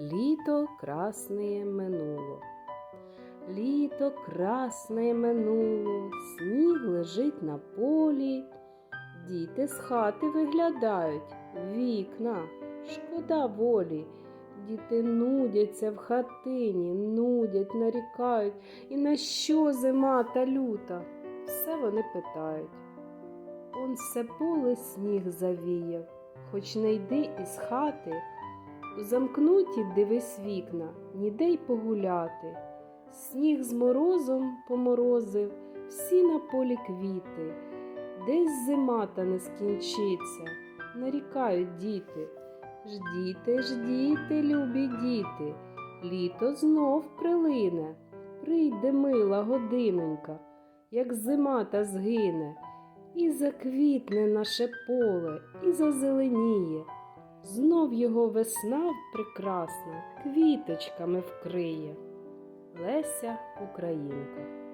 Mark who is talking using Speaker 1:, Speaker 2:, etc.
Speaker 1: Літо красне минуло. Літо красне минуло, сніг лежить на полі. Діти з хати виглядають, вікна, шкода волі. Діти нудяться в хатині, нудять, нарікають, і на що зима та люта? Все вони питають. Он все поле сніг завіяв, хоч не йди із хати, замкнуті дивись вікна, ніде й погуляти. Сніг з морозом поморозив всі на полі квіти, десь зима та не скінчиться, нарікають діти. Ждіте, ждіте, любі діти, літо знов прилине, прийде мила годинонька, як зима та згине, і заквітне наше поле, і зазеленіє. Знов його весна прекрасна квіточками вкриє. Леся Українка